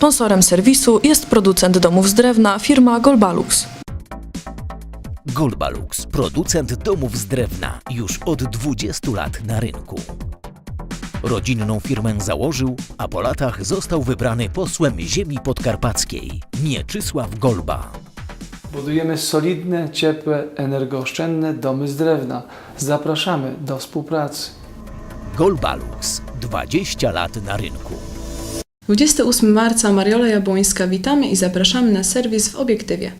Sponsorem serwisu jest producent domów z drewna firma Golbalux. Golbalux, producent domów z drewna, już od 20 lat na rynku. Rodzinną firmę założył, a po latach został wybrany posłem ziemi podkarpackiej Mieczysław Golba. Budujemy solidne, ciepłe, energooszczędne domy z drewna. Zapraszamy do współpracy. Golbalux, 20 lat na rynku. 28 marca Mariola Jabłońska witamy i zapraszamy na serwis w obiektywie.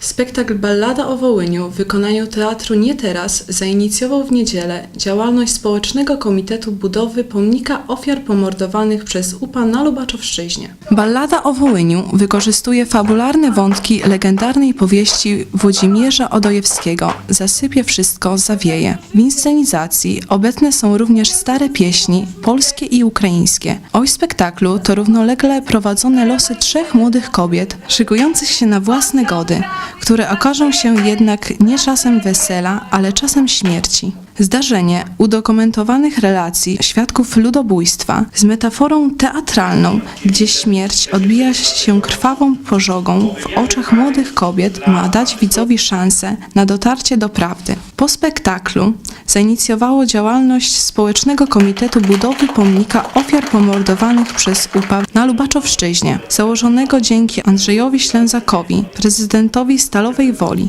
Spektakl Ballada o Wołyniu w wykonaniu Teatru Nie Teraz zainicjował w niedzielę działalność Społecznego Komitetu Budowy Pomnika Ofiar Pomordowanych przez UPA na Lubaczowszczyźnie. Ballada o Wołyniu wykorzystuje fabularne wątki legendarnej powieści Włodzimierza Odojewskiego Zasypie wszystko, zawieje. W inscenizacji obecne są również stare pieśni, polskie i ukraińskie. Oś spektaklu to równolegle prowadzone losy trzech młodych kobiet, szykujących się na własne gody, które okażą się jednak nie czasem wesela, ale czasem śmierci. Zdarzenie udokumentowanych relacji świadków ludobójstwa z metaforą teatralną, gdzie śmierć odbija się krwawą pożogą w oczach młodych kobiet, ma dać widzowi szansę na dotarcie do prawdy. Po spektaklu zainicjowało działalność Społecznego Komitetu Budowy Pomnika Ofiar Pomordowanych przez UPA na Lubaczowszczyźnie, założonego dzięki Andrzejowi Ślęzakowi, prezydentowi Stalowej Woli.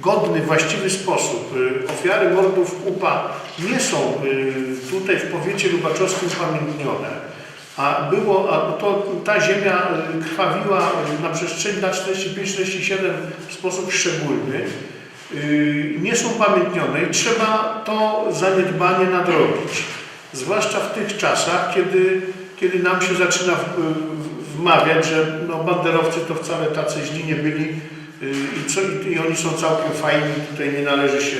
Godny, właściwy sposób. Y, Ofiary mordów UPA nie są y, tutaj w powiecie lubaczowskim upamiętnione, a, było, a to, ta ziemia y, krwawiła na przestrzeni lat 45-47 w sposób szczególny. Nie są upamiętnione i trzeba to zaniedbanie nadrobić. Zwłaszcza w tych czasach, kiedy, kiedy nam się zaczyna wmawiać, że no, banderowcy to wcale tacy źli nie byli, I, co, i oni są całkiem fajni, tutaj nie należy się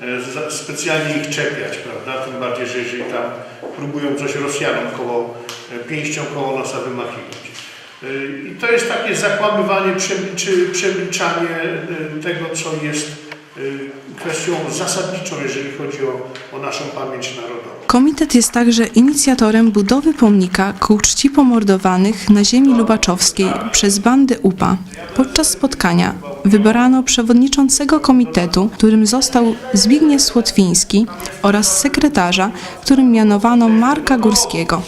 e, specjalnie ich czepiać, prawda? Tym bardziej, że jeżeli tam próbują coś Rosjanom koło, e, pięścią koło nosa wymachiwać. Y, I to jest takie zakłamywanie przemilczanie e, tego, co jest kwestią zasadniczą, jeżeli chodzi o, o naszą pamięć narodową. Komitet jest także inicjatorem budowy pomnika ku czci pomordowanych na ziemi lubaczowskiej przez bandy UPA. Podczas spotkania wybrano przewodniczącego komitetu, którym został Zbigniew Słotwiński oraz sekretarza, którym mianowano Marka Górskiego.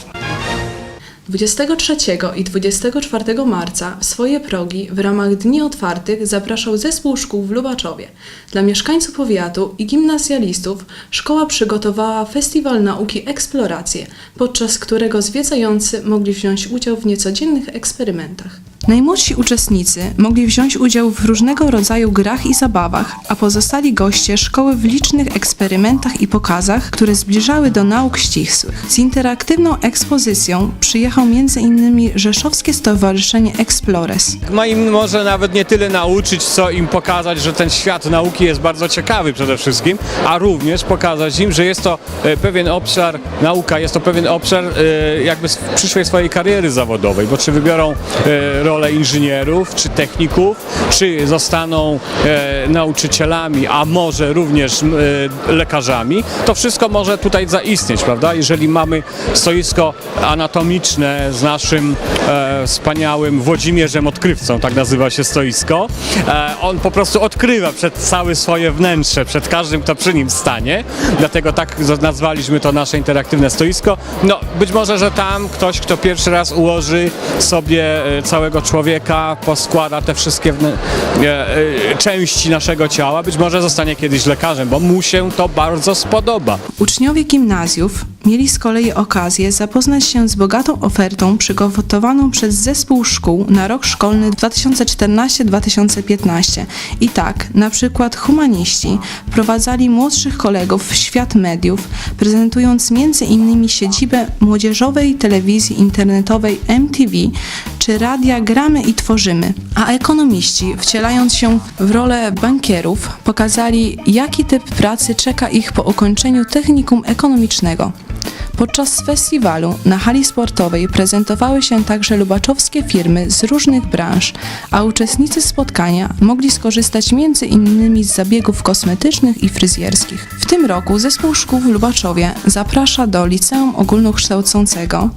23 i 24 marca swoje progi w ramach Dni Otwartych zapraszał zespół szkół w Lubaczowie. Dla mieszkańców powiatu i gimnazjalistów szkoła przygotowała Festiwal Nauki Eksploracje, podczas którego zwiedzający mogli wziąć udział w niecodziennych eksperymentach. Najmłodsi uczestnicy mogli wziąć udział w różnego rodzaju grach i zabawach, a pozostali goście szkoły w licznych eksperymentach i pokazach, które zbliżały do nauk ścisłych. Z interaktywną ekspozycją przyjechał m.in. Rzeszowskie Stowarzyszenie Explores. Ma im może nawet nie tyle nauczyć, co im pokazać, że ten świat nauki jest bardzo ciekawy przede wszystkim, a również pokazać im, że jest to e, pewien obszar, nauka jest to pewien obszar e, jakby przyszłej swojej kariery zawodowej, bo czy wybiorą e, rolę inżynierów, czy techników, czy zostaną nauczycielami, a może również lekarzami, to wszystko może tutaj zaistnieć, prawda? Jeżeli mamy stoisko anatomiczne z naszym e, wspaniałym Włodzimierzem Odkrywcą, tak nazywa się stoisko, e, on po prostu odkrywa przed całe swoje wnętrze, przed każdym, kto przy nim stanie, dlatego tak nazwaliśmy to nasze interaktywne stoisko. No, być może, że tam ktoś, kto pierwszy raz ułoży sobie e, całego człowieka, poskłada te wszystkie e, e, części naszego ciała, być może zostanie kiedyś lekarzem, bo mu się to bardzo spodoba. Uczniowie gimnazjów mieli z kolei okazję zapoznać się z bogatą ofertą przygotowaną przez zespół szkół na rok szkolny 2014-2015. I tak, na przykład humaniści wprowadzali młodszych kolegów w świat mediów, prezentując m.in. siedzibę młodzieżowej telewizji internetowej MTV czy radia Gramy i Tworzymy. A ekonomiści, wcielając się w rolę bankierów, pokazali, jaki typ pracy czeka ich po ukończeniu technikum ekonomicznego. Podczas festiwalu na hali sportowej prezentowały się także lubaczowskie firmy z różnych branż, a uczestnicy spotkania mogli skorzystać m.in. z zabiegów kosmetycznych i fryzjerskich. W tym roku zespół szkół w Lubaczowie zaprasza do Liceum Ogólnokształcącego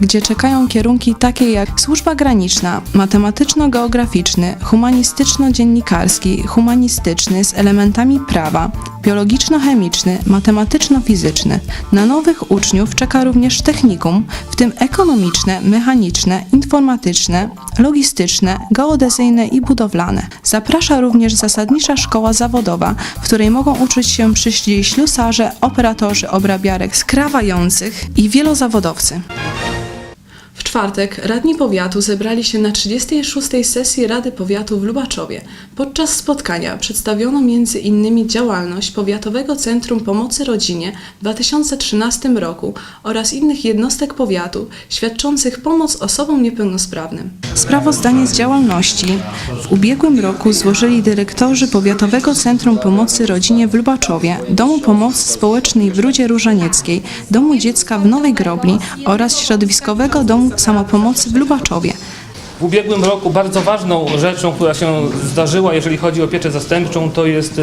gdzie czekają kierunki takie jak służba graniczna, matematyczno-geograficzny, humanistyczno-dziennikarski, humanistyczny z elementami prawa, biologiczno-chemiczny, matematyczno-fizyczny. Na nowych uczniów czeka również technikum, w tym ekonomiczne, mechaniczne, informatyczne, logistyczne, geodezyjne i budowlane. Zaprasza również zasadnicza szkoła zawodowa, w której mogą uczyć się przyszli ślusarze, operatorzy obrabiarek skrawających i wielozawodowcy. W czwartek radni powiatu zebrali się na 36. sesji Rady Powiatu w Lubaczowie. Podczas spotkania przedstawiono innymi działalność Powiatowego Centrum Pomocy Rodzinie w 2013 roku oraz innych jednostek powiatu świadczących pomoc osobom niepełnosprawnym. Sprawozdanie z działalności w ubiegłym roku złożyli dyrektorzy Powiatowego Centrum Pomocy Rodzinie w Lubaczowie, Domu Pomocy Społecznej w Rudzie Różanieckiej, Domu Dziecka w Nowej Grobli oraz Środowiskowego Domu Samopomocy w Lubaczowie. W ubiegłym roku bardzo ważną rzeczą, która się zdarzyła, jeżeli chodzi o pieczę zastępczą, to jest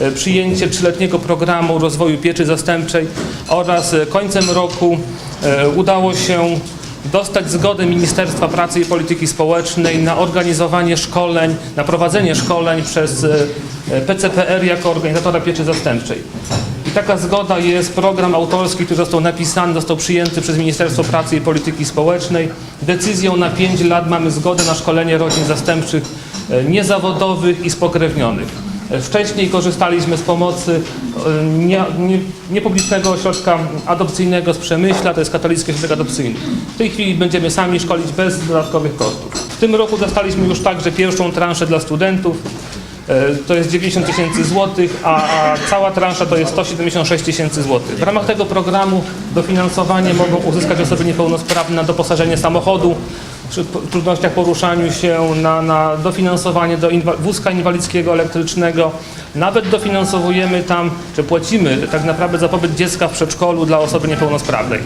e, przyjęcie trzyletniego programu rozwoju pieczy zastępczej oraz e, końcem roku e, udało się dostać zgodę Ministerstwa Pracy i Polityki Społecznej na organizowanie szkoleń, na prowadzenie szkoleń przez PCPR jako organizatora pieczy zastępczej. Taka zgoda jest program autorski, który został napisany, został przyjęty przez Ministerstwo Pracy i Polityki Społecznej. Decyzją na 5 lat mamy zgodę na szkolenie rodzin zastępczych e, niezawodowych i spokrewnionych. E, Wcześniej korzystaliśmy z pomocy e, nie, nie, niepublicznego ośrodka adopcyjnego z Przemyśla, to jest katolicki ośrodek adopcyjny. W tej chwili będziemy sami szkolić bez dodatkowych kosztów. W tym roku dostaliśmy już także pierwszą transzę dla studentów. E, To jest 90 tysięcy złotych, a a cała transza to jest 176 tysięcy złotych. W ramach tego programu dofinansowanie mogą uzyskać osoby niepełnosprawne na doposażenie samochodu, przy trudnościach poruszaniu się, na, na dofinansowanie do inwa- wózka inwalidzkiego elektrycznego. Nawet dofinansowujemy tam, czy płacimy tak naprawdę za pobyt dziecka w przedszkolu dla osoby niepełnosprawnej.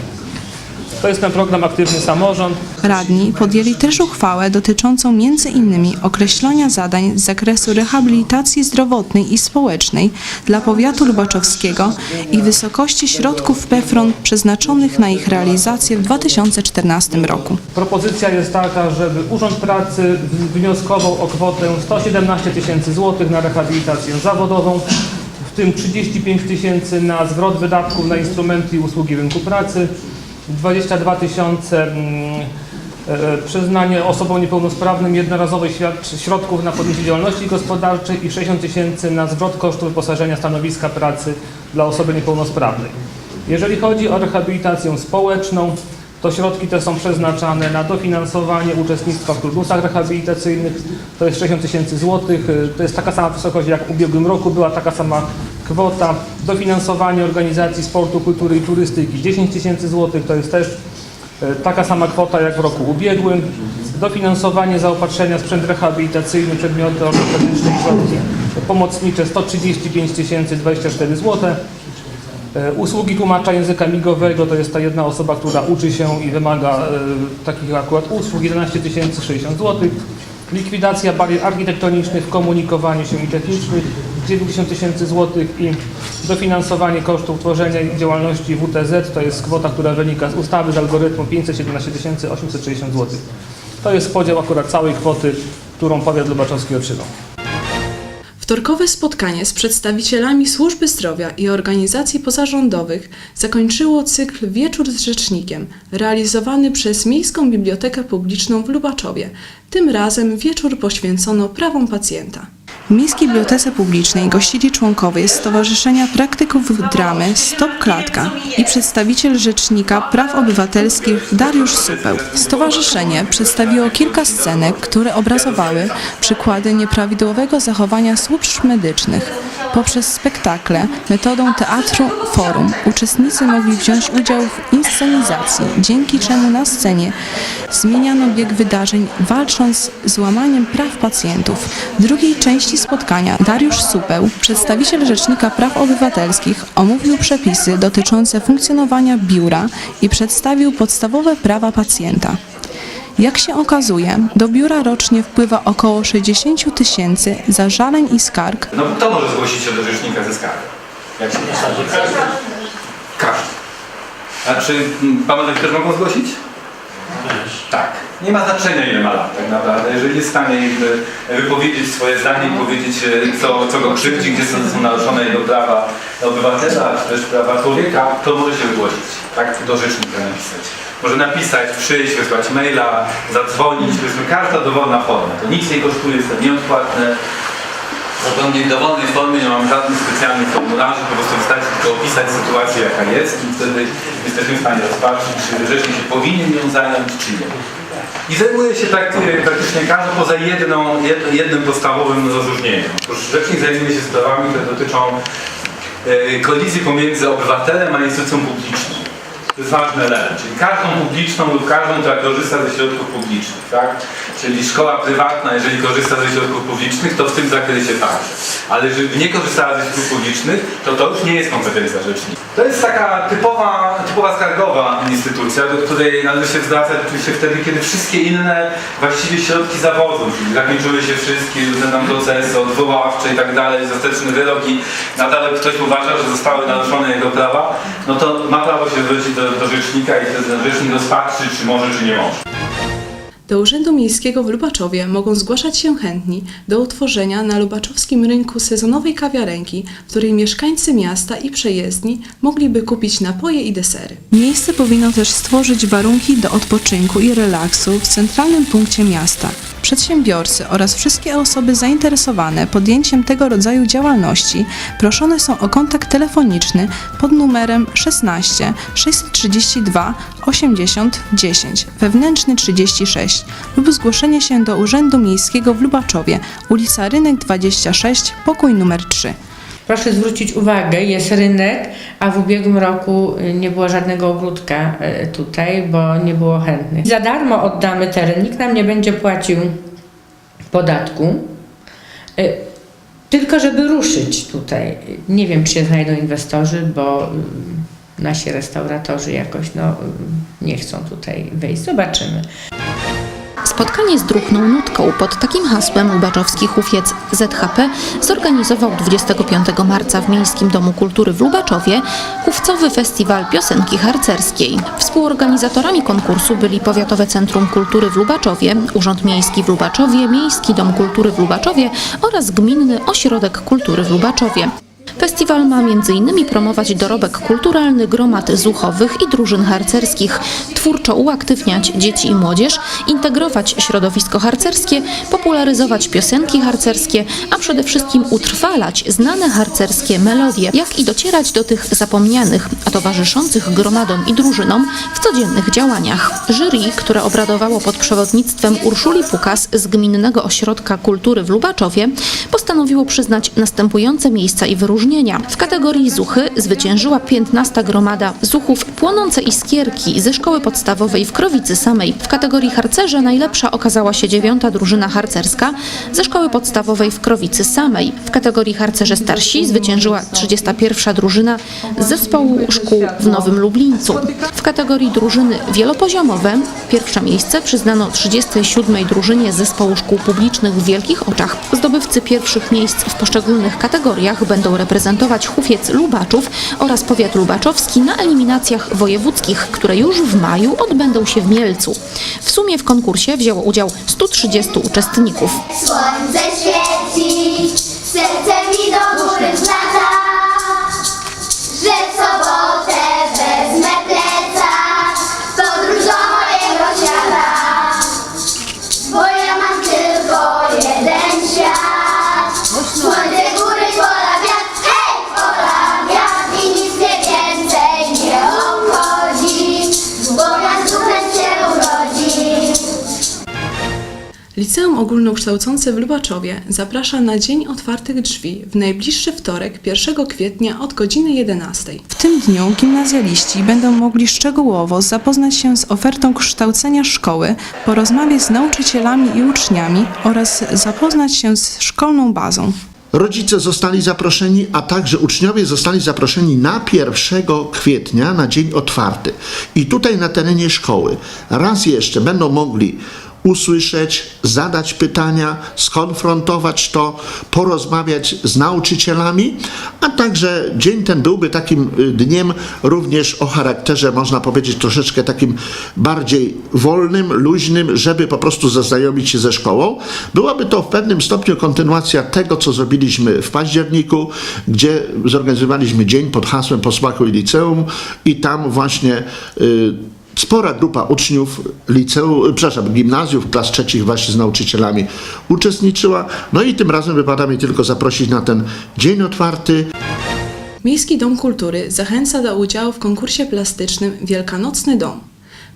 To jest ten program Aktywny Samorząd. Radni podjęli też uchwałę dotyczącą między innymi określania zadań z zakresu rehabilitacji zdrowotnej i społecznej dla powiatu lubaczowskiego i wysokości środków PFRON przeznaczonych na ich realizację w 2014 roku. Propozycja jest taka, żeby Urząd Pracy wnioskował o kwotę 117 tysięcy złotych na rehabilitację zawodową, w tym 35 tysięcy na zwrot wydatków na instrumenty i usługi rynku pracy, 22 tysiące mm, e, przyznanie osobom niepełnosprawnym jednorazowych środków na podjęcie działalności gospodarczej i 60 tysięcy na zwrot kosztów wyposażenia stanowiska pracy dla osoby niepełnosprawnej. Jeżeli chodzi o rehabilitację społeczną, to środki te są przeznaczane na dofinansowanie uczestnictwa w turnusach rehabilitacyjnych, to jest 60 tysięcy złotych, to jest taka sama wysokość jak w ubiegłym roku, była taka sama kwota. Dofinansowanie organizacji sportu, kultury i turystyki 10 tysięcy złotych, to jest też y, taka sama kwota jak w roku ubiegłym. Dofinansowanie zaopatrzenia sprzęt rehabilitacyjny, przedmioty ortopedyczne i środki pomocnicze 135 tysięcy 24 złote. E, Usługi tłumacza języka migowego to jest ta jedna osoba, która uczy się i wymaga e, takich akurat usług 11 060 zł. Likwidacja barier architektonicznych w komunikowaniu się i technicznych 90 tysięcy złotych i dofinansowanie kosztów tworzenia i działalności WTZ to jest kwota, która wynika z ustawy z algorytmu 517 860 zł. To jest podział akurat całej kwoty, którą powiat lubaczowski otrzymał. Wtorkowe spotkanie z przedstawicielami służby zdrowia i organizacji pozarządowych zakończyło cykl Wieczór z Rzecznikiem, realizowany przez Miejską Bibliotekę Publiczną w Lubaczowie. Tym razem wieczór poświęcono prawom pacjenta. W Miejskiej Bibliotece Publicznej gościli członkowie Stowarzyszenia Praktyków Dramy Stop Klatka i przedstawiciel Rzecznika Praw Obywatelskich Dariusz Supeł. Stowarzyszenie przedstawiło kilka scenek, które obrazowały przykłady nieprawidłowego zachowania służb medycznych. Poprzez spektakle metodą teatru forum uczestnicy mogli wziąć udział w inscenizacji, dzięki czemu na scenie zmieniano bieg wydarzeń, walcząc z łamaniem praw pacjentów. W drugiej części spotkania Dariusz Supeł, przedstawiciel Rzecznika Praw Obywatelskich, omówił przepisy dotyczące funkcjonowania biura i przedstawił podstawowe prawa pacjenta. Jak się okazuje, do biura rocznie wpływa około 60 tysięcy zażaleń i skarg, No kto może zgłosić się do rzecznika ze skargą? Jak się Każdy. A czy mm, panowie też mogą zgłosić? Nie ma znaczenia ile ma lat tak naprawdę. Jeżeli jest w stanie wypowiedzieć swoje zdanie i powiedzieć e, co, co go krzywdzi, gdzie są, naruszone jego prawa obywatela, czy też prawa człowieka, to może się wygłosić. Tak do rzecznika napisać. Może napisać, przyjść, wysłać maila, zadzwonić, jest każda dowolna forma. To nic nie kosztuje, jest to nieodpłatne. Zupełnie w dowolnej formie, nie mam żadnych specjalnych formularzy, po prostu wystarczy tylko opisać sytuację jaka jest i wtedy jesteśmy w stanie rozpatrzyć, czy rzecznik się powinien nią zająć, czy nie. I zajmuje się praktycznie, praktycznie każdy poza jedną, jed, jednym podstawowym rozróżnieniem. Otóż rzecznik zajmuje się sprawami, które dotyczą e, kolizji pomiędzy obywatelem a instytucją publiczną. To jest ważny element, czyli każdą publiczną lub każdą, która korzysta ze środków publicznych, tak? Czyli szkoła prywatna, jeżeli korzysta ze środków publicznych, to w tym zakresie także. Ale jeżeli nie korzystała ze środków publicznych, to to już nie jest kompetencja rzecznika. To jest taka typowa, typowa skargowa instytucja, do której należy się zwracać oczywiście wtedy, kiedy wszystkie inne właściwie środki zawodu, czyli zakończyły się wszystkie różne tam procesy odwoławcze i tak dalej, ostateczne wyroki, nadal ktoś uważa, że zostały naruszone jego prawa, no to ma prawo się zwrócić do, do rzecznika i ten rzecznik rozpatrzy, czy może, czy nie może. Do Urzędu Miejskiego w Lubaczowie mogą zgłaszać się chętni do utworzenia na lubaczowskim rynku sezonowej kawiarenki, w której mieszkańcy miasta i przejezdni mogliby kupić napoje i desery. Miejsce powinno też stworzyć warunki do odpoczynku i relaksu w centralnym punkcie miasta. Przedsiębiorcy oraz wszystkie osoby zainteresowane podjęciem tego rodzaju działalności proszone są o kontakt telefoniczny pod numerem 16 632 80 10 wewnętrzny 36 lub zgłoszenie się do Urzędu Miejskiego w Lubaczowie, ulica Rynek 26, pokój numer 3. Proszę zwrócić uwagę, jest rynek, a w ubiegłym roku y, nie było żadnego ogródka y, tutaj, bo nie było chętnych. Za darmo oddamy teren, nikt nam nie będzie płacił podatku, y, tylko żeby ruszyć tutaj. Nie wiem, czy się znajdą inwestorzy, bo nasi restauratorzy jakoś no, nie chcą tutaj wejść. Zobaczymy. Spotkanie z druhną nutką pod takim hasłem Lubaczowski Hufiec ZHP zorganizował 25 marca w Miejskim Domu Kultury w Lubaczowie Hufcowy Festiwal Piosenki Harcerskiej. Współorganizatorami konkursu byli Powiatowe Centrum Kultury w Lubaczowie, Urząd Miejski w Lubaczowie, Miejski Dom Kultury w Lubaczowie oraz Gminny Ośrodek Kultury w Lubaczowie. Festiwal ma m.in. promować dorobek kulturalny gromad zuchowych i drużyn harcerskich, twórczo uaktywniać dzieci i młodzież, integrować środowisko harcerskie, popularyzować piosenki harcerskie, a przede wszystkim utrwalać znane harcerskie melodie, jak i docierać do tych zapomnianych, a towarzyszących gromadom i drużynom w codziennych działaniach. Jury, które obradowało pod przewodnictwem Urszuli Pukas z Gminnego Ośrodka Kultury w Lubaczowie, postanowiło przyznać następujące miejsca i wyróżnienia. W kategorii zuchy zwyciężyła 15 gromada zuchów Płonące Iskierki ze szkoły podstawowej w Krowicy samej. W kategorii harcerze najlepsza okazała się dziewiąta drużyna harcerska ze szkoły podstawowej w Krowicy samej. W kategorii harcerze starsi zwyciężyła 31 drużyna z zespołu szkół w Nowym Lublińcu. W kategorii drużyny wielopoziomowe pierwsze miejsce przyznano 37 drużynie zespołu szkół publicznych w Wielkich Oczach. Zdobywcy pierwszych miejsc w poszczególnych kategoriach będą reprezentować Hufiec Lubaczów oraz powiat lubaczowski na eliminacjach wojewódzkich, które już w maju odbędą się w Mielcu. W sumie w konkursie wzięło udział 130 uczestników. Słońce świeci, serce Liceum Ogólnokształcące w Lubaczowie zaprasza na Dzień Otwartych Drzwi w najbliższy wtorek 1 kwietnia od godziny 11. W tym dniu gimnazjaliści będą mogli szczegółowo zapoznać się z ofertą kształcenia szkoły, porozmawiać z nauczycielami i uczniami oraz zapoznać się z szkolną bazą. Rodzice zostali zaproszeni, a także uczniowie zostali zaproszeni na 1 kwietnia na dzień otwarty. I tutaj na terenie szkoły raz jeszcze będą mogli usłyszeć, zadać pytania, skonfrontować to, porozmawiać z nauczycielami, a także dzień ten byłby takim y, dniem również o charakterze, można powiedzieć, troszeczkę takim bardziej wolnym, luźnym, żeby po prostu zaznajomić się ze szkołą. Byłaby to w pewnym stopniu kontynuacja tego, co zrobiliśmy w październiku, gdzie zorganizowaliśmy dzień pod hasłem Posmaku i Liceum i tam właśnie y, spora grupa uczniów liceum, przepraszam, gimnazjów, klas trzecich właśnie z nauczycielami uczestniczyła. No i tym razem wypada mi tylko zaprosić na ten dzień otwarty. Miejski Dom Kultury zachęca do udziału w konkursie plastycznym Wielkanocny Dom.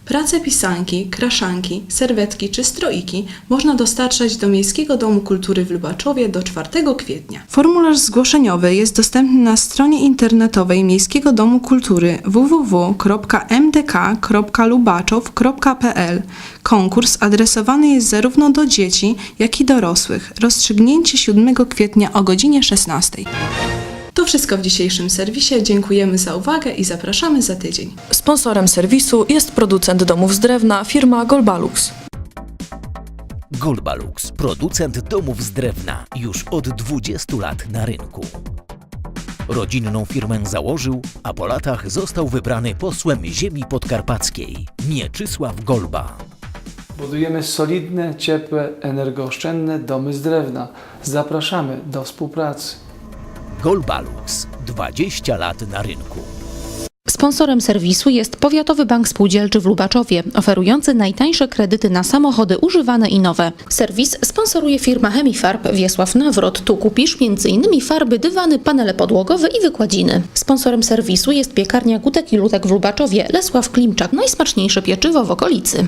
Prace pisanki, kraszanki, serwetki czy stroiki można dostarczać do Miejskiego Domu Kultury w Lubaczowie do 4 kwietnia. Formularz zgłoszeniowy jest dostępny na stronie internetowej Miejskiego Domu Kultury www.mdk.lubaczow.pl. Konkurs adresowany jest zarówno do dzieci, jak i dorosłych. Rozstrzygnięcie 7 kwietnia o godzinie 16. To wszystko w dzisiejszym serwisie. Dziękujemy za uwagę i zapraszamy za tydzień. Sponsorem serwisu jest producent domów z drewna firma Golbalux. Golbalux, producent domów z drewna, już od 20 lat na rynku. Rodzinną firmę założył, a po latach został wybrany posłem ziemi podkarpackiej Mieczysław Golba. Budujemy solidne, ciepłe, energooszczędne domy z drewna. Zapraszamy do współpracy. Golbalux, 20 lat na rynku. Sponsorem serwisu jest Powiatowy Bank Spółdzielczy w Lubaczowie, oferujący najtańsze kredyty na samochody używane i nowe. Serwis sponsoruje firma Chemifarb Wiesław Nawrot. Tu kupisz m.in. farby, dywany, panele podłogowe i wykładziny. Sponsorem serwisu jest piekarnia Gutek i Lutek w Lubaczowie, Lesław Klimczak, najsmaczniejsze pieczywo w okolicy.